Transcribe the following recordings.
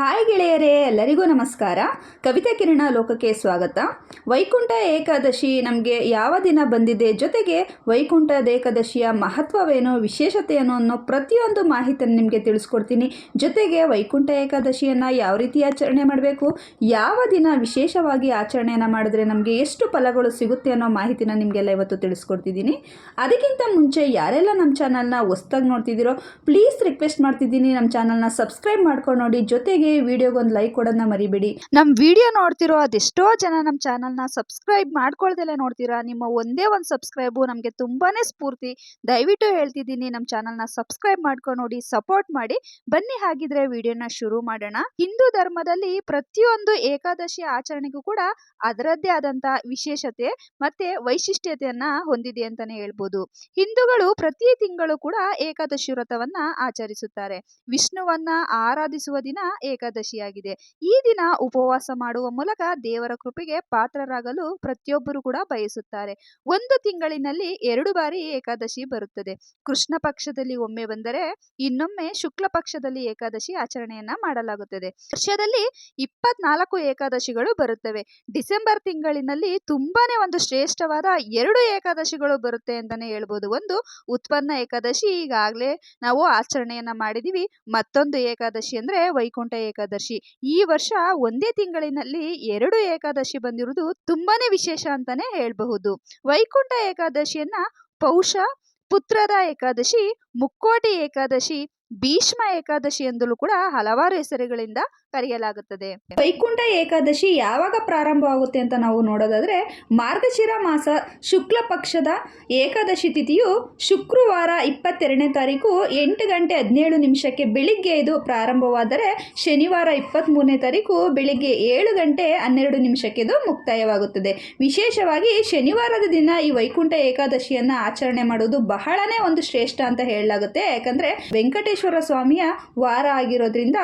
Hi ಗೆಳೆಯರೇ, ಎಲ್ಲರಿಗೂ ನಮಸ್ಕಾರ. ಕವಿತಾ ಕಿರಣ ಲೋಕಕ್ಕೆ ಸ್ವಾಗತ. ವೈಕುಂಠ ಏಕಾದಶಿ ನಮಗೆ ಯಾವ ದಿನ ಬಂದಿದೆ? ಜೊತೆಗೆ ವೈಕುಂಠದ ಏಕಾದಶಿಯ ಮಹತ್ವವೇನು ವಿಶೇಷತೆಯನ್ನು ಅನ್ನೋ ಪ್ರತಿಯೊಂದು ಮಾಹಿತಿಯನ್ನು ನಿಮಗೆ ತಿಳಿಸ್ಕೊಡ್ತೀನಿ. ಜೊತೆಗೆ ವೈಕುಂಠ ಏಕಾದಶಿಯನ್ನು ಯಾವ ರೀತಿ ಆಚರಣೆ ಮಾಡಬೇಕು? ಯಾವ ದಿನ ವಿಶೇಷವಾಗಿ ಆಚರಣೆಯನ್ನು ಮಾಡಿದ್ರೆ ನಮಗೆ ಎಷ್ಟು ಫಲಗಳು ಸಿಗುತ್ತೆ ಅನ್ನೋ ಮಾಹಿತಿನ ನಿಮಗೆಲ್ಲ ಇವತ್ತು ತಿಳಿಸ್ಕೊಡ್ತಿದ್ದೀನಿ. ಅದಕ್ಕಿಂತ ಮುಂಚೆ ಯಾರೆಲ್ಲ ನಮ್ಮ ಚಾನಲ್ನ ಹೊಸ್ದಾಗಿ ನೋಡ್ತಿದ್ದೀರೋ, ಪ್ಲೀಸ್ ರಿಕ್ವೆಸ್ಟ್ ಮಾಡ್ತಿದ್ದೀನಿ. ನಮ್ಮ ಚಾನಲ್ನ ಸಬ್ಸ್ಕ್ರೈಬ್ ಮಾಡ್ಕೊಂಡು ನೋಡಿ. ಜೊತೆಗೆ ವಿಡಿಯೋಗೆ ಒಂದು ಲೈಕ್ ಕೊಡೋದನ್ನ ಮರಿಬೇಡಿ. ನಮ್ಮ ವಿಡಿಯೋ ನೋಡ್ತಿರೋ ಅದೆಷ್ಟೋ ಜನ ನಮ್ಮ ಚಾನಲ್ನ ಸಬ್ಸ್ಕ್ರೈಬ್ ಮಾಡ್ಕೊಳ್ದಲ್ಲೇ ನೋಡ್ತೀರಾ? ನಿಮ್ಮ ಒಂದೇ ಒಂದು ಸಬ್ಸ್ಕ್ರೈಬು ನಮಗೆ ತುಂಬಾನೇ ಸ್ಫೂರ್ತಿ. ದಯವಿಟ್ಟು ಹೇಳ್ತಿದ್ದೀನಿ ನಮ್ಮ ಚಾನಲ್ನ ಸಬ್ಸ್ಕ್ರೈಬ್ ಮಾಡ್ಕೊಂಡು ನೋಡಿ ಸಪೋರ್ಟ್ ಮಾಡಿ. ಬನ್ನಿ ಹಾಗಿದ್ರೆ ವಿಡಿಯೋನ ಶುರು ಮಾಡೋಣ. ಹಿಂದೂ ಧರ್ಮದಲ್ಲಿ ಪ್ರತಿಯೊಂದು ಏಕಾದಶಿ ಆಚರಣೆಗೂ ಕೂಡ ಅದರದ್ದೇ ಆದಂತಹ ವಿಶೇಷತೆ ಮತ್ತೆ ವೈಶಿಷ್ಟ್ಯತೆಯನ್ನ ಹೊಂದಿದೆ ಅಂತಾನೆ ಹೇಳ್ಬೋದು. ಹಿಂದೂಗಳು ಪ್ರತಿ ತಿಂಗಳು ಕೂಡ ಏಕಾದಶಿ ವ್ರತವನ್ನ ಆಚರಿಸುತ್ತಾರೆ. ವಿಷ್ಣುವನ್ನ ಆರಾಧಿಸುವ ದಿನ ಏಕಾದಶಿಯಾಗಿದೆ. ಈ ದಿನ ಉಪವಾಸ ಮಾಡುವ ಮೂಲಕ ದೇವರ ಕೃಪೆಗೆ ಪಾತ್ರರಾಗಲು ಪ್ರತಿಯೊಬ್ಬರು ಕೂಡ ಬಯಸುತ್ತಾರೆ. ಒಂದು ತಿಂಗಳಿನಲ್ಲಿ ಎರಡು ಬಾರಿ ಏಕಾದಶಿ ಬರುತ್ತದೆ. ಕೃಷ್ಣ ಪಕ್ಷದಲ್ಲಿ ಒಮ್ಮೆ ಬಂದರೆ ಇನ್ನೊಮ್ಮೆ ಶುಕ್ಲ ಪಕ್ಷದಲ್ಲಿ ಏಕಾದಶಿ ಆಚರಣೆಯನ್ನ ಮಾಡಲಾಗುತ್ತದೆ. ವರ್ಷದಲ್ಲಿ ಇಪ್ಪತ್ನಾಲ್ಕು ಏಕಾದಶಿಗಳು ಬರುತ್ತವೆ. ಡಿಸೆಂಬರ್ ತಿಂಗಳಿನಲ್ಲಿ ತುಂಬಾನೇ ಒಂದು ಶ್ರೇಷ್ಠವಾದ ಎರಡು ಏಕಾದಶಿಗಳು ಬರುತ್ತೆ ಅಂತಾನೆ ಹೇಳ್ಬೋದು. ಒಂದು ಉತ್ಪನ್ನ ಏಕಾದಶಿ, ಈಗಾಗಲೇ ನಾವು ಆಚರಣೆಯನ್ನ ಮಾಡಿದೀವಿ. ಮತ್ತೊಂದು ಏಕಾದಶಿ ಅಂದ್ರೆ ವೈಕುಂಠ ಏಕಾದಶಿ. ಈ ವರ್ಷ ಒಂದೇ ತಿಂಗಳಿನಲ್ಲಿ ಎರಡು ಏಕಾದಶಿ ಬಂದಿರುವುದು ತುಂಬಾನೇ ವಿಶೇಷ ಅಂತಾನೆ ಹೇಳಬಹುದು. ವೈಕುಂಠ ಏಕಾದಶಿಯನ್ನ ಪೌಷ, ಪುತ್ರದ ಏಕಾದಶಿ, ಮುಕ್ಕೋಟಿ ಏಕಾದಶಿ ಭೀಷ್ಮ ಏಕಾದಶಿ ಎಂದಲೂ ಕೂಡ ಹಲವಾರು ಹೆಸರುಗಳಿಂದ ಕರೆಯಲಾಗುತ್ತದೆ. ವೈಕುಂಠ ಏಕಾದಶಿ ಯಾವಾಗ ಪ್ರಾರಂಭವಾಗುತ್ತೆ ಅಂತ ನಾವು ನೋಡೋದಾದ್ರೆ ಮಾರ್ಗಶಿರ ಮಾಸ ಶುಕ್ಲ ಪಕ್ಷದ ಏಕಾದಶಿ ತಿಥಿಯು ಶುಕ್ರವಾರ ಇಪ್ಪತ್ತೆರಡನೇ ತಾರೀಕು ಎಂಟು ಗಂಟೆ ಹದಿನೇಳು ನಿಮಿಷಕ್ಕೆ ಬೆಳಿಗ್ಗೆ ಇದು ಪ್ರಾರಂಭವಾದರೆ ಶನಿವಾರ ಇಪ್ಪತ್ತ್ಮೂರನೇ ತಾರೀಕು ಬೆಳಿಗ್ಗೆ ಏಳು ಗಂಟೆ ಹನ್ನೆರಡು ನಿಮಿಷಕ್ಕೆ ಇದು ಮುಕ್ತಾಯವಾಗುತ್ತದೆ. ವಿಶೇಷವಾಗಿ ಶನಿವಾರದ ದಿನ ಈ ವೈಕುಂಠ ಏಕಾದಶಿಯನ್ನು ಆಚರಣೆ ಮಾಡೋದು ಬಹಳನೇ ಒಂದು ಶ್ರೇಷ್ಠ ಅಂತ ಹೇಳಲಾಗುತ್ತೆ. ಯಾಕಂದರೆ ವೆಂಕಟೇಶ್ವರ ಸ್ವಾಮಿಯ ವಾರ ಆಗಿರೋದ್ರಿಂದ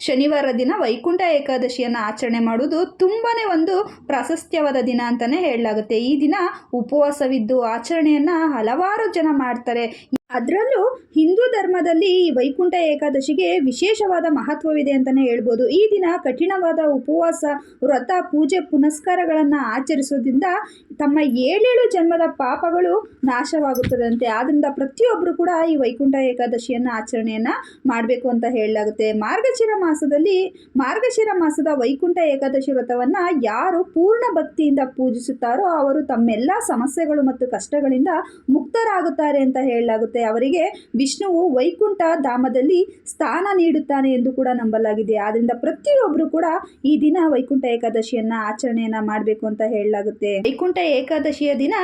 ಶನಿವಾರ ದಿನ ವೈಕುಂಠ ಏಕಾದಶಿಯನ್ನು ಆಚರಣೆ ಮಾಡುವುದು ತುಂಬಾ ಒಂದು ಪ್ರಾಶಸ್ತ್ಯವಾದ ದಿನ ಅಂತಲೇ ಹೇಳಲಾಗುತ್ತೆ. ಈ ದಿನ ಉಪವಾಸವಿದ್ದು ಆಚರಣೆಯನ್ನು ಹಲವಾರು ಜನ ಮಾಡ್ತಾರೆ. ಅದರಲ್ಲೂ ಹಿಂದೂ ಧರ್ಮದಲ್ಲಿ ಈ ವೈಕುಂಠ ಏಕಾದಶಿಗೆ ವಿಶೇಷವಾದ ಮಹತ್ವವಿದೆ ಅಂತಲೇ ಹೇಳ್ಬೋದು. ಈ ದಿನ ಕಠಿಣವಾದ ಉಪವಾಸ, ವ್ರತ, ಪೂಜೆ, ಪುನಸ್ಕಾರಗಳನ್ನು ಆಚರಿಸೋದ್ರಿಂದ ತಮ್ಮ ಏಳೇಳು ಜನ್ಮದ ಪಾಪಗಳು ನಾಶವಾಗುತ್ತದಂತೆ. ಆದ್ದರಿಂದ ಪ್ರತಿಯೊಬ್ಬರು ಕೂಡ ಈ ವೈಕುಂಠ ಏಕಾದಶಿಯನ್ನು ಆಚರಣೆಯನ್ನು ಮಾಡಬೇಕು ಅಂತ ಹೇಳಲಾಗುತ್ತೆ. ಮಾರ್ಗಶಿರ ಮಾಸದಲ್ಲಿ, ಮಾರ್ಗಶಿರ ಮಾಸದ ವೈಕುಂಠ ಏಕಾದಶಿ ವ್ರತವನ್ನು ಯಾರು ಪೂರ್ಣ ಭಕ್ತಿಯಿಂದ ಪೂಜಿಸುತ್ತಾರೋ ಅವರು ತಮ್ಮೆಲ್ಲ ಸಮಸ್ಯೆಗಳು ಮತ್ತು ಕಷ್ಟಗಳಿಂದ ಮುಕ್ತರಾಗುತ್ತಾರೆ ಅಂತ ಹೇಳಲಾಗುತ್ತೆ. ಅವರಿಗೆ ವಿಷ್ಣುವು ವೈಕುಂಠ ಧಾಮದಲ್ಲಿ ಸ್ಥಾನ ನೀಡುತ್ತಾನೆ ಎಂದು ಕೂಡ ನಂಬಲಾಗಿದೆ. ಆದ್ದರಿಂದ ಪ್ರತಿಯೊಬ್ಬರು ಕೂಡ ಈ ದಿನ ವೈಕುಂಠ ಏಕಾದಶಿಯನ್ನ ಆಚರಣೆಯನ್ನ ಮಾಡಬೇಕು ಅಂತ ಹೇಳಲಾಗುತ್ತೆ. ವೈಕುಂಠ ಏಕಾದಶಿಯ ದಿನ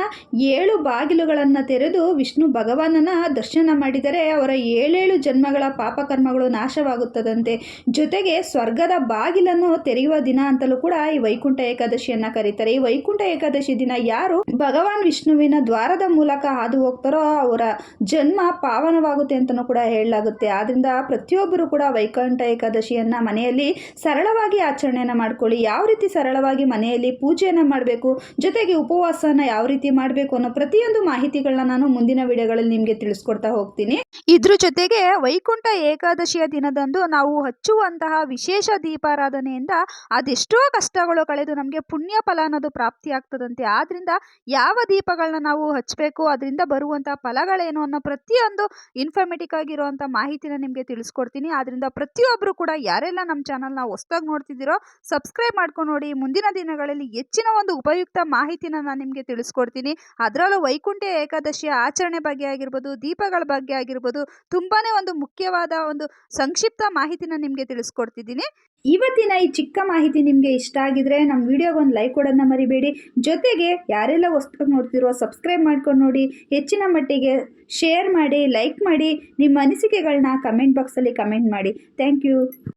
ಏಳು ಬಾಗಿಲುಗಳನ್ನು ತೆರೆದು ವಿಷ್ಣು ಭಗವಾನನ ದರ್ಶನ ಮಾಡಿದರೆ ಅವರ ಏಳೇಳು ಜನ್ಮಗಳ ಪಾಪಕರ್ಮಗಳು ನಾಶವಾಗುತ್ತದಂತೆ. ಜೊತೆಗೆ ಸ್ವರ್ಗದ ಬಾಗಿಲನ್ನು ತೆರೆಯುವ ದಿನ ಅಂತಲೂ ಕೂಡ ಈ ವೈಕುಂಠ ಏಕಾದಶಿಯನ್ನ ಕರೀತಾರೆ. ಈ ವೈಕುಂಠ ಏಕಾದಶಿ ದಿನ ಯಾರು ಭಗವಾನ್ ವಿಷ್ಣುವಿನ ದ್ವಾರದ ಮೂಲಕ ಹಾದು ಹೋಗ್ತಾರೋ ಅವರ ಜನ್ಮ ಪಾವನವಾಗುತ್ತೆ ಅಂತಲೂ ಕೂಡ ಹೇಳಲಾಗುತ್ತೆ. ಆದ್ದರಿಂದ ಪ್ರತಿಯೊಬ್ಬರು ಕೂಡ ವೈಕುಂಠ ಏಕಾದಶಿಯನ್ನ ಮನೆಯಲ್ಲಿ ಸರಳವಾಗಿ ಆಚರಣೆಯನ್ನು ಮಾಡ್ಕೊಳ್ಳಿ. ಯಾವ ರೀತಿ ಸರಳವಾಗಿ ಮನೆಯಲ್ಲಿ ಪೂಜೆಯನ್ನು ಮಾಡಬೇಕು, ಜೊತೆಗೆ ಉಪವಾಸನ ಯಾವ ರೀತಿ ಮಾಡಬೇಕು ಅನ್ನೋ ಪ್ರತಿಯೊಂದು ಮಾಹಿತಿಗಳನ್ನ ನಾನು ಮುಂದಿನ ವಿಡಿಯೋಗಳಲ್ಲಿ ನಿಮಗೆ ತಿಳಿಸ್ಕೊಡ್ತಾ ಹೋಗ್ತೀನಿ. ಇದ್ರ ಜೊತೆಗೆ ವೈಕುಂಠ ಏಕಾದಶಿಯ ದಿನದಂದು ನಾವು ಹಚ್ಚುವಂತಹ ವಿಶೇಷ ದೀಪಾರಾಧನೆಯಿಂದ ಅದೆಷ್ಟೋ ಕಷ್ಟಗಳು ಕಳೆದು ನಮಗೆ ಪುಣ್ಯ ಫಲ ಅನ್ನೋದು ಪ್ರಾಪ್ತಿಯಾಗ್ತದಂತೆ ಆದ್ರಿಂದ ಯಾವ ದೀಪಗಳನ್ನ ನಾವು ಹಚ್ಚಬೇಕು ಅದರಿಂದ ಬರುವಂತಹ ಫಲಗಳೇನು ಅನ್ನೋ ಪ್ರತಿಯೊಂದು ಇನ್ಫಾರ್ಮೇಟಿಕ್ ಆಗಿರುವಂಥ ಮಾಹಿತಿನ ನಿಮಗೆ ತಿಳಿಸ್ಕೊಡ್ತೀನಿ. ಆದ್ದರಿಂದ ಪ್ರತಿಯೊಬ್ಬರು ಕೂಡ ಯಾರೆಲ್ಲ ನಮ್ಮ ಚಾನಲ್ನ ಹೊಸ್ದಾಗಿ ನೋಡ್ತಿದ್ದೀರೋ ಸಬ್ಸ್ಕ್ರೈಬ್ ಮಾಡ್ಕೊಂಡು ನೋಡಿ. ಮುಂದಿನ ದಿನಗಳಲ್ಲಿ ಹೆಚ್ಚಿನ ಒಂದು ಉಪಯುಕ್ತ ಮಾಹಿತಿನ ನಾನು ನಿಮಗೆ ತಿಳಿಸ್ಕೊಡ್ತೀನಿ. ಅದರಲ್ಲೂ ವೈಕುಂಠ ಏಕಾದಶಿಯ ಆಚರಣೆ ಬಗ್ಗೆ ಆಗಿರ್ಬೋದು, ದೀಪಗಳ ಬಗ್ಗೆ ಆಗಿರ್ಬೋದು, ತುಂಬಾನೇ ಒಂದು ಮುಖ್ಯವಾದ ಒಂದು ಸಂಕ್ಷಿಪ್ತ ಮಾಹಿತಿನ ನಿಮಗೆ ತಿಳಿಸ್ಕೊಡ್ತಿದ್ದೀನಿ. ಇವತ್ತಿನ ಈ ಚಿಕ್ಕ ಮಾಹಿತಿ ನಿಮಗೆ ಇಷ್ಟ ಆಗಿದ್ರೆ ನಮ್ಮ ವಿಡಿಯೋಗೆ ಒಂದು ಲೈಕ್ ಕೊಡೋದನ್ನ ಮರಿಬೇಡಿ. ಜೊತೆಗೆ ಯಾರೆಲ್ಲ ವಸ್ತು ನೋಡ್ತಿರೋ ಸಬ್ಸ್ಕ್ರೈಬ್ ಮಾಡ್ಕೊಂಡು ನೋಡಿ, ಹೆಚ್ಚಿನ ಮಟ್ಟಿಗೆ ಶೇರ್ ಮಾಡಿ, ಲೈಕ್ ಮಾಡಿ, ನಿಮ್ಮ ಅನಿಸಿಕೆಗಳನ್ನ ಕಮೆಂಟ್ ಬಾಕ್ಸಲ್ಲಿ ಕಮೆಂಟ್ ಮಾಡಿ. Thank you.